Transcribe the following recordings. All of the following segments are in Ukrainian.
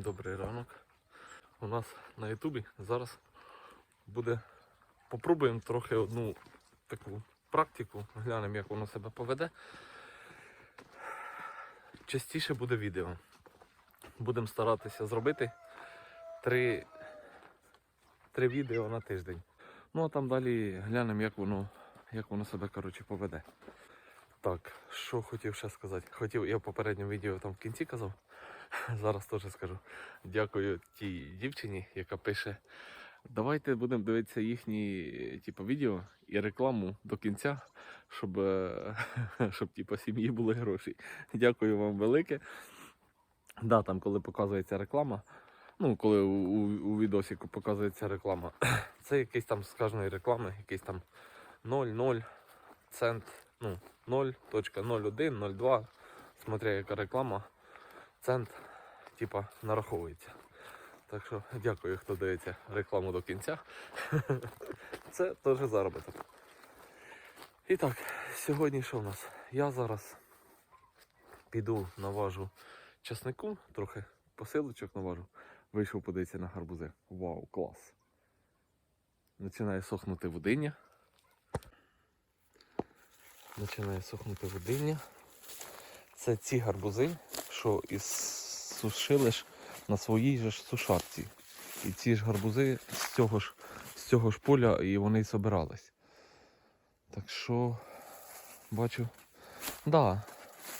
Добрий ранок. У нас на Ютубі зараз буде. Попробуємо трохи одну таку практику, глянемо, як воно себе поведе. Частіше буде відео. Будемо старатися зробити три, три відео на тиждень. Ну а там далі глянемо, як воно, як воно себе коротше, поведе. Так, що хотів ще сказати? Хотів, я в попередньому відео там в кінці казав. Зараз теж скажу. Дякую тій дівчині, яка пише. Давайте будемо дивитися їхні типу, відео і рекламу до кінця, щоб, щоб типу, сім'ї були гроші. Дякую вам велике. Да, там, коли показується реклама, ну, коли у, у, у відосіку показується реклама, це якийсь там з кожної реклами, якийсь там 0,0 цент, ну, 0.01, 0,2, смотря яка реклама, цент, типа, нараховується. Так що дякую, хто дивиться рекламу до кінця. Це теж заробіток. І так, сьогодні що в нас? Я зараз піду наважу часнику, трохи посилочок наважу. Вийшов подивитися на гарбузи. Вау, клас. Починає сохнути водиння. Починає сохнути водиння. Це ці гарбузи, що із сушили ж на своїй же ж сушарці. І ці ж гарбузи з цього ж, з цього ж поля і вони й собирались. Так що бачу, да,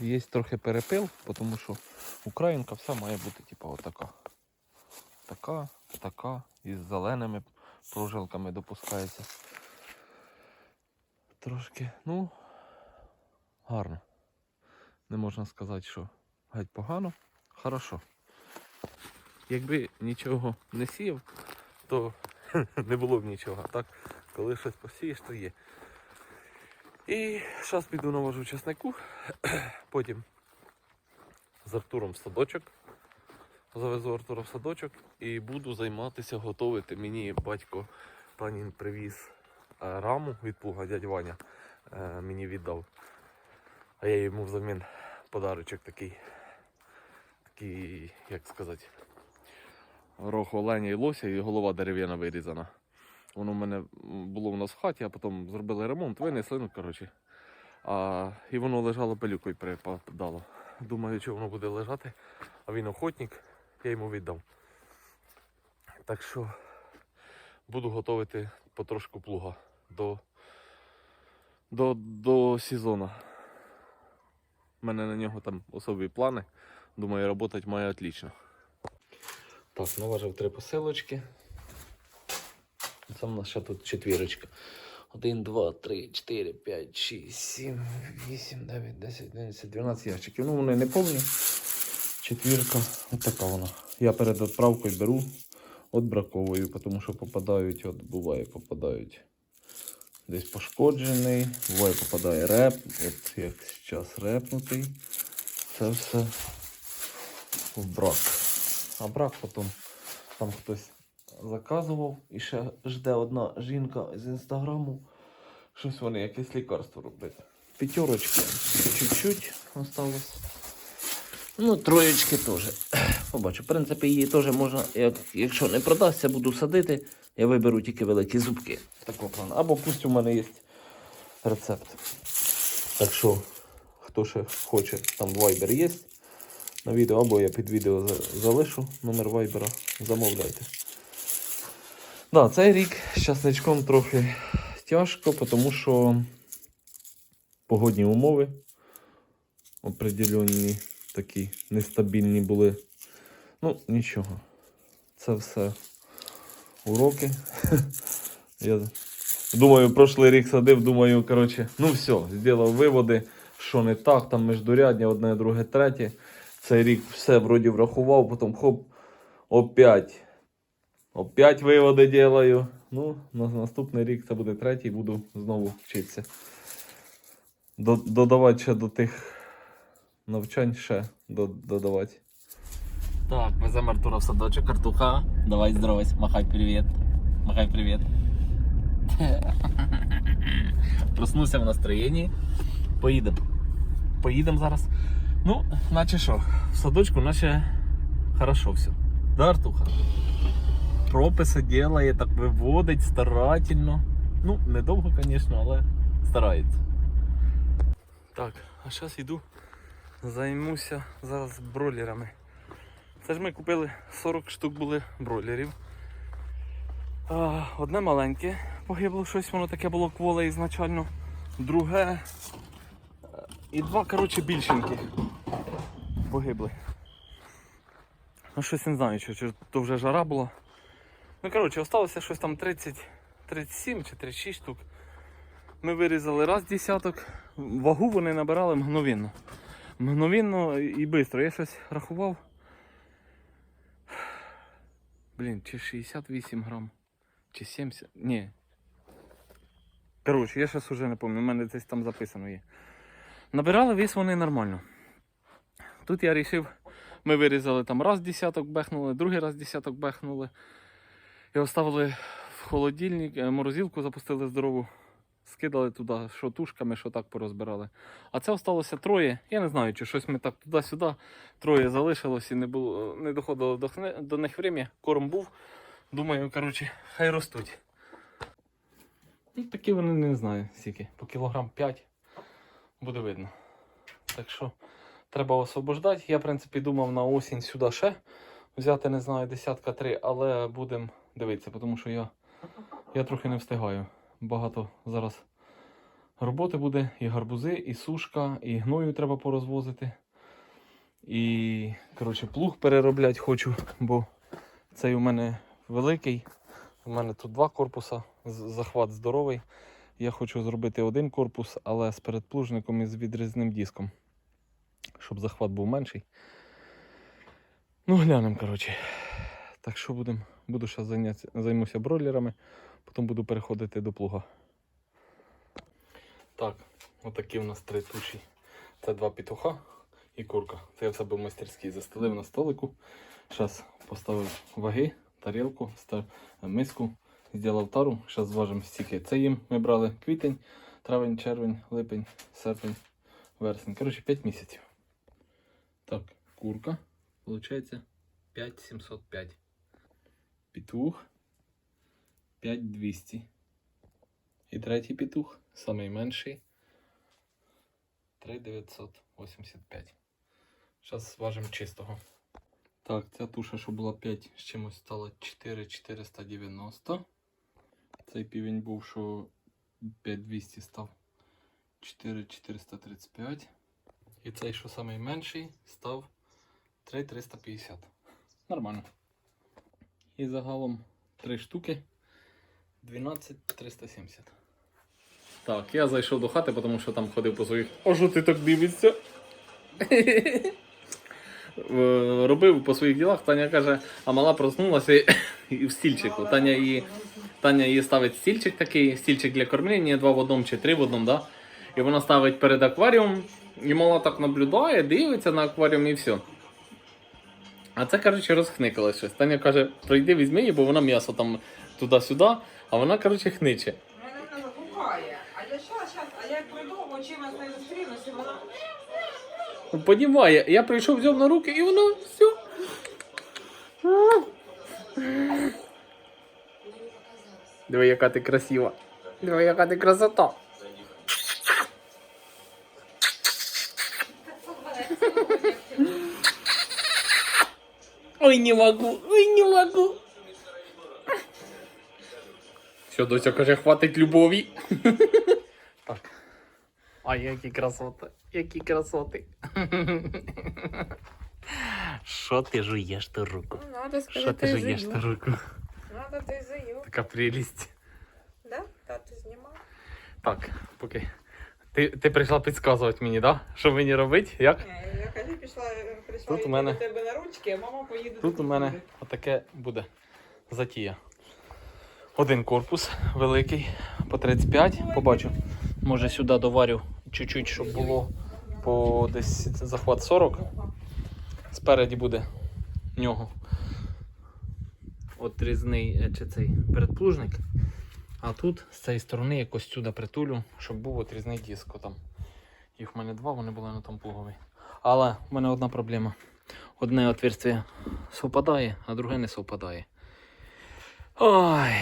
є трохи перепил, тому що українка вся має бути типу отака. Така, така, із зеленими прожилками допускається. Трошки, ну, гарно. Не можна сказати, що геть погано, хорошо. Якби нічого не сіяв, то не було б нічого. Так, коли щось посієш, то є. І зараз піду навожу чеснику, потім з Артуром в садочок. Завезу Артура в садочок і буду займатися готувати. Мені батько панін привіз е, раму від плуга, дядь Ваня е, мені віддав. А я йому взамін подарочок такий, такий, як сказати, рог оленя і лося, і голова дерев'яна вирізана. Воно в мене було в нас в хаті, а потім зробили ремонт, винесли, ну коротше. А, і воно лежало пилюкою припадало. Думаю, що воно буде лежати, а він охотник, я йому віддав. Так що буду готувати потрошку плуга до, до, до сезону. У мене на нього там особі плани. Думаю, працювати має отлично. Так, наважив три посилочки. Це в нас ще тут четвірочка. 1, 2, 3, 4, 5, 6, 7, 8, 9, 10, 11, 12 ящиків. Ну, вони не повні. Четвірка. Ось така вона. Я перед відправкою беру, відбраковую, тому що попадають, от буває, попадають десь пошкоджений, буває попадає реп, от як зараз репнутий. Це все в брак. А брак потім там хтось заказував і ще жде одна жінка з інстаграму. Щось вони якесь лікарство роблять. П'ятерочки чуть-чуть осталось. Ну, троєчки теж. Побачу. В принципі, її теж можна, як, якщо не продасться, буду садити, я виберу тільки великі зубки. Такого плану. Або пусть у мене є рецепт. Так що, хто ще хоче, там вайбер є на відео, або я під відео залишу номер вайбера, замовляйте. Да, цей рік з часничком трохи тяжко, тому що погодні умови определенні такі нестабільні були. Ну, нічого. Це все уроки. Я думаю, прошлий рік садив, думаю, коротше, ну все, зробив виводи, що не так, там міждурядня, одне, друге, третє. Цей рік все вроді врахував, потім хоп, опять. Опять виводи делаю. Ну, на наступний рік це буде третій, буду знову вчитися. До- Додавати ще до тих навчань ще до- додавати. Так, веземо Артура в садочок, Артуха. Давай здоровайся, махай привіт. Махай привіт. Проснувся в настроєнні. Поїдемо. Поїдемо зараз. Ну, наче що, в садочку наче хорошо все. Да, Артуха? Прописи делає, так виводить старательно. Ну, недовго, звісно, але старається. Так, а зараз йду, займуся зараз бройлерами. Це ж ми купили 40 штук були бройлерів. Одне маленьке погибло щось, воно таке було кволе ізначально. Друге. е, І два, коротше, більшеньких погибли. Ну щось не знаю, чи, чи то вже жара була. Ну коротше, осталося щось там 30, 37 чи 36 штук. Ми вирізали раз десяток, вагу вони набирали мгновенно. Мгновенно і швидко. Я щось рахував. Блін, чи 68 грам, чи 70. Ні. Коротше, я щось уже не пам'ятаю, у мене десь там записано є. Набирали вес вони нормально. Тут я вирішив, ми вирізали там раз десяток бехнули, другий раз десяток бехнули. І оставили в холодильник, е, морозилку запустили здорову скидали туди, що тушками, що так порозбирали. А це осталося троє. Я не знаю, чи щось ми так туди-сюди. Троє залишилось і не було, не доходило до, до них время. Корм був. Думаю, коротше, хай ростуть. Ну, такі вони не знаю, скільки. По кілограм 5 буде видно. Так що треба освобождати. Я, в принципі, думав на осінь сюди ще взяти, не знаю, десятка три, але будемо дивитися, тому що я, я трохи не встигаю багато зараз роботи буде, і гарбузи, і сушка, і гною треба порозвозити. І, коротше, плуг переробляти хочу, бо цей у мене великий. У мене тут два корпуса, захват здоровий. Я хочу зробити один корпус, але з передплужником і з відрізним диском. Щоб захват був менший. Ну, глянемо, коротше. Так що будем, буду зараз займуся бройлерами, потім буду переходити до плуга. Так, отакі у нас три туші. Це два петуха і курка. Це я в себе в майстерській застелив на столику. Зараз поставив ваги, тарілку, ста- миску, зробив тару. Зараз зважимо стільки. Це їм ми брали квітень, травень, червень, липень, серпень, вересень. Коротше, 5 місяців. Так, курка. Получається 5705. Петух 5200. І третій петух, самий менший. 3985. Зараз зважимо чистого. Так, ця туша, що була 5 з чимось стала 4490. Цей півень був, що 5200 став 4435. І цей, що самий менший, став 3350. Нормально. І загалом 3 штуки 12370. Так, я зайшов до хати, тому що там ходив по своїх. А що ти так дивишся? Е, Робив по своїх ділах, Таня каже, а мала проснулася і, і в стільчику. Таня її, Таня її ставить стільчик такий, стільчик для кормлення, два в одному чи три в одному, да? І вона ставить перед акваріумом, і мала так наблюдає, дивиться на акваріум і все. А це, коротше, розхникалось щось. Таня каже, прийди візьми її, бо вона м'ясо там туди-сюди, а вона, коротше, хниче. Вона гукає. А я щас, щас, а я прийду, очима з нею зустрінуся, вона Понімає, я прийшов, взяв на руки і воно все. Диви, яка ти красива. Диви, яка ти красота. Ой, не могу, ой, не могу. Все, доця каже, хватить любові. Так. Ай, які красоти, які красоти. Що ти жуєш ту руку? Ну, надо Що ти жуєш ту руку? Надо ти заю. Така прелість. Да? Та ти знімав? Так, поки. Ти, ти прийшла підказувати мені, да? Що мені робити? Як? Ні, я кажу, пішла, прийшла Тут у мене- до тебе на ручки, а мама поїде. Тут до у мене отаке буде затія. Один корпус великий по 35. Побачу. Може сюди доварю чуть-чуть, щоб було по десь захват 40. Спереді буде нього. Отрізний е, чи цей передплужник. А тут з цієї сторони якось сюди притулю, щоб був отрізний диск. Там. Їх в мене два, вони були на тому плугові. Але в мене одна проблема. одне отверстие совпадає, а друге не совпадає. Ой.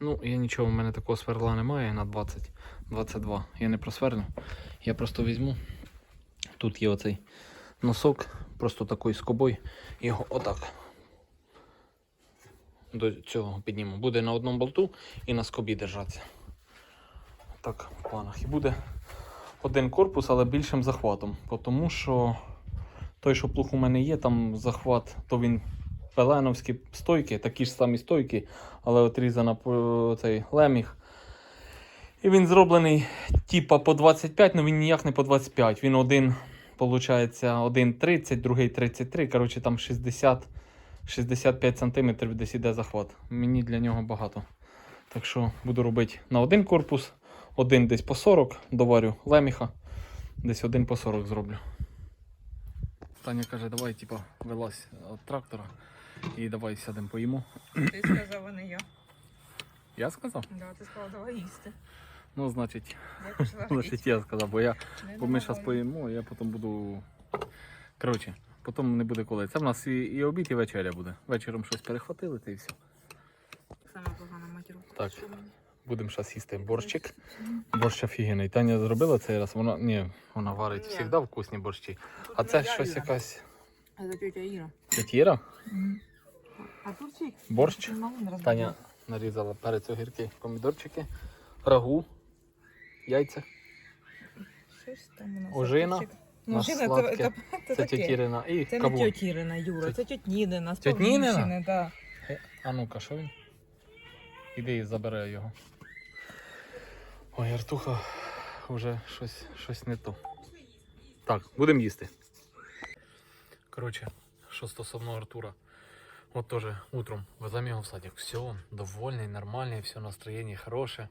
Ну, я нічого, в мене такого сверла немає на 20, 22. Я не просверну. Я просто візьму. Тут є оцей носок, просто такий скобой. Його отак. До цього підніму. Буде на одному болту і на скобі держатися. Так, в планах. І буде один корпус, але більшим захватом. Тому що той, що плуг у мене є, там захват, то він пеленовські стойки, такі ж самі стойки, але отрізана цей леміг. І він зроблений типа по 25, але він ніяк не по 25. Він один, виходить, один 30, другий 33. Коротше, там 60, 65 см десь іде захват. Мені для нього багато. Так що буду робити на один корпус, один десь по 40, доварю леміха, десь один по 40 зроблю. Таня каже, давай, типа, вилазь від трактора і давай сядемо поїмо. Ти сказав, а не я. Я сказав? Да, ти сказав, давай їсти. Ну, значить, Я значить я сказав, бо я бо ми зараз поїмо, я потім буду. Коротше, потім не буде коли. Це в нас і, і обід, і вечеря буде. Вечором щось перехватили, та і все. Сама погана матірка. Так. Будемо зараз їсти борщик. Борщ офігенний. Таня зробила цей раз, вона. Ні, вона варить Ні. завжди вкусні борщі. А це щось якась Це тетя Іра. тетіра, А тут борщ. Таня нарізала перець огірки, помідорчики, рагу, яйця. Щось там у нас. Ожина. Чик. Ну, ожина, сладке. це, це, це, таке. тетірина і Це не кавун. тьотірина, Юра, Це- це тьотнідина. з? Павлівщини, Да. Е, А ну-ка, що він? Іди і забере його. Ой, Артуха вже щось, щось не то. Так, будемо їсти. Коротше, що стосовно Артура. От теж утром його в садик. Все, довольний, нормальний, все настроєння хороше.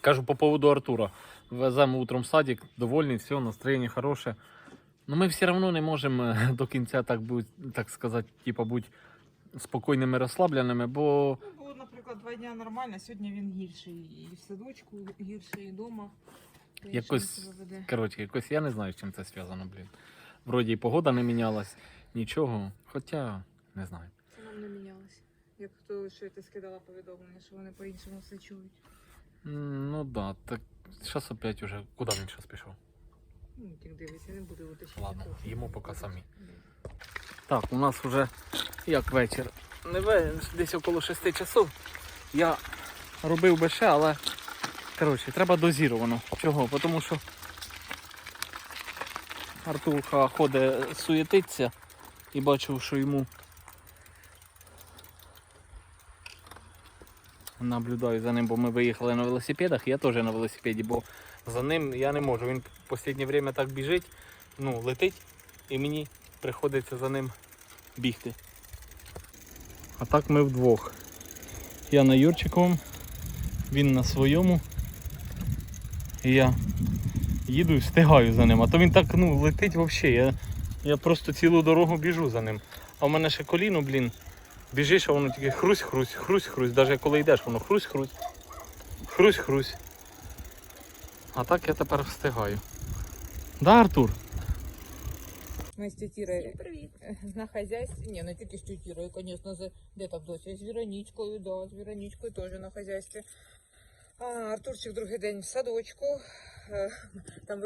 Кажу по поводу Артура. Веземо утром в садик, довольний, все, настроєння хороше. Но ми все одно не можемо е, до кінця так, будь, так сказати, типа, бути спокійними, розслабленими, бо Ну, було, наприклад, два дня нормально, сьогодні він гірший і в садочку, гірший і вдома. Якось- коротше, якось я не знаю, з чим це зв'язано, блін. Вроді і погода не мінялась, нічого. Хоча не знаю. Це нам не мінялося. Як то, що ти скидала повідомлення, що вони по-іншому все чують. Ну да, так зараз опять уже. Куди він зараз пішов? Ну, тільки дивися, не буде уточнити. Ладно, їмо поки самі. Так, у нас вже як вечір. Не ве, десь около 6 часов. Я робив би ще, але коротше, треба дозіровано. Чого? Тому що Артурка ходить суєтиться і бачив, що йому наблюдаю за ним, бо ми виїхали на велосипедах, я теж на велосипеді, бо за ним я не можу. Він в останнє время так біжить, ну, летить, і мені приходиться за ним бігти. А так ми вдвох. Я на Юрчиковому, він на своєму. І я їду і встигаю за ним. А то він так ну, летить взагалі. Я, я просто цілу дорогу біжу за ним. А в мене ще коліно, блін. Біжиш, а воно тільки хрусь-хрусь, хрусь-хрусь. Навіть коли йдеш, воно хрусь-хрусь. Хрусь-хрусь. А так я тепер встигаю. Да, Артур? Ми з тітірою на хазяйстві, ні, не тільки з тітірою, звісно, з, де там доча, з Віронічкою, да, з Віронічкою теж на хазяйстві. А, Артурчик другий день в садочку. Там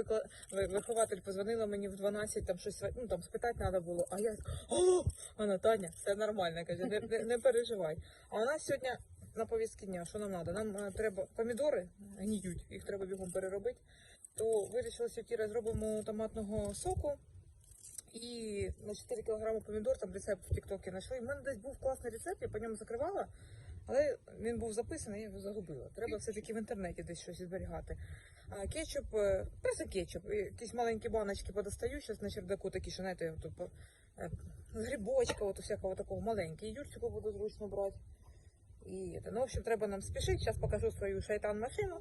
вихователь позвонила мені в 12, там щось ну, там спитати треба було. А я о, вона Таня, все нормально, каже, не, не, не переживай. А у нас сьогодні на повістки дня, що нам треба? Нам е, треба помідори гніють, їх треба бігом переробити. То вирішили з Тіра зробимо томатного соку. І на 4 кг помідор, там рецепт в Тіктокі знайшли. У мене десь був класний рецепт, я по ньому закривала, але він був записаний, я його загубила. Треба все-таки в інтернеті десь щось зберігати. Кетчуп, е, просто кетчуп, якісь маленькі баночки подостаю, зараз на чердаку такі, що знаєте, от, е, з грибочка, от всякого такого маленький. І Юрчику буду зручно брати. І, ну, в общем, треба нам спішити. Зараз покажу свою шайтан-машину.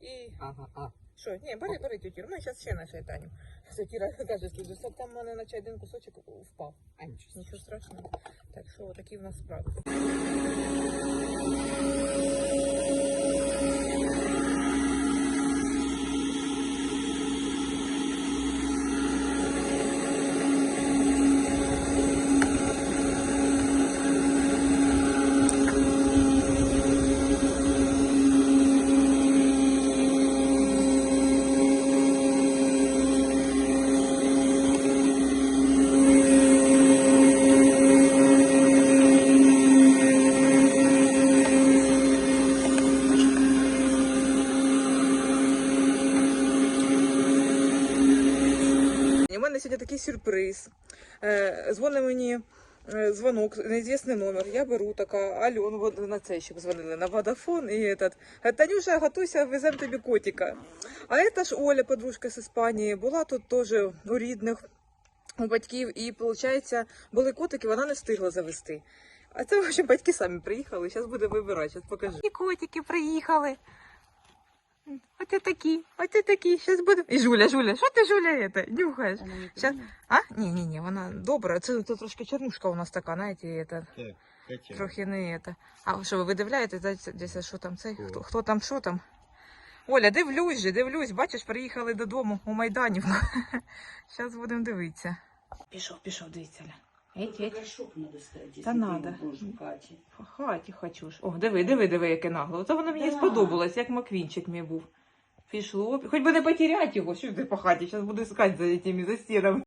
І Ага, а. що? Ні, бери, бери тютір. Ми зараз ще на шайтані. Тютіра каже, що там в мене на чай один кусочок впав. А нічого. Нічого страшного. Так що такі в нас справи. Мене сьогодні такий сюрприз. Е, дзвонить мені е, дзвонок, неізвісний номер. Я беру така, алло, ну, на цей щоб дзвонили, на Водафон. І этот, «Е, Танюша, готуйся, веземо тобі котика. А це ж Оля, подружка з Іспанії, була тут теж у рідних, у батьків. І, виходить, були котики, вона не встигла завести. А це, в общем, батьки самі приїхали, зараз буде вибирати, покажу. І котики приїхали. Оце такі, оце такі, зараз буде. І Жуля, Жуля, що ти Жуля це? Нюхаєш? Щас... А? Ні, ні, ні, вона добра. Це, це трошки чернушка у нас така, знаєте, це, трохи не це. А що ви видивляєте, десь, що там цей? Хто, хто там, що там? Оля, дивлюсь же, дивлюсь, бачиш, приїхали додому у Майданівку. Зараз будемо дивитися. Пішов, пішов, дивіться. Ля. Еть, еть. Горшок надо ставить, Та надо. в хаті хочу ж. О, диви, диви, диви, яке нагло. Це воно мені Да. сподобалось, як Маквінчик мій був. Пішло. Хоч би не потеряти його, що ж ти по хаті, зараз буду искать за цими за стінами.